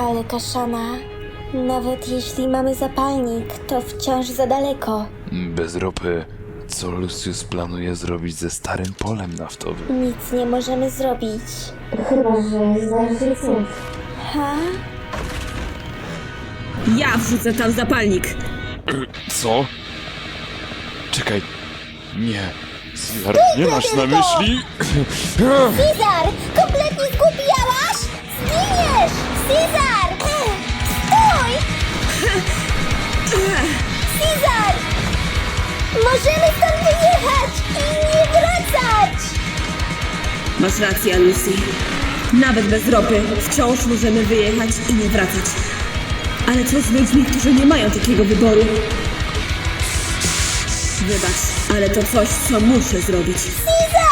Ale kaszana, nawet jeśli mamy zapalnik, to wciąż za daleko. Bez ropy, co Lucius planuje zrobić ze starym polem naftowym? Nic nie możemy zrobić. Chyba, że cud. Ha? Ja wrzucę tam zapalnik. Co? Czekaj. Nie. Cezar, nie masz na myśli? Cezar! Kompletnie Możemy stąd wyjechać i nie wracać! Masz rację, Lucy. Nawet bez ropy wciąż możemy wyjechać i nie wracać. Ale co z ludźmi, którzy nie mają takiego wyboru? Wybacz, ale to coś, co muszę zrobić. Cezar!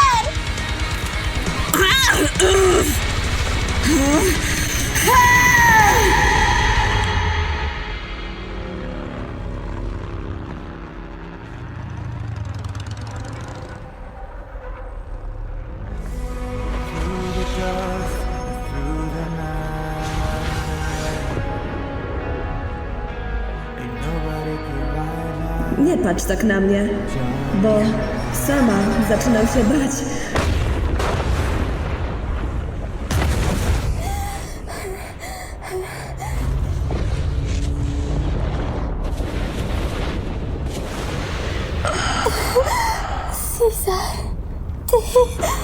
Nie patrz tak na mnie, bo sama zaczynam się bać. Cezar, ty...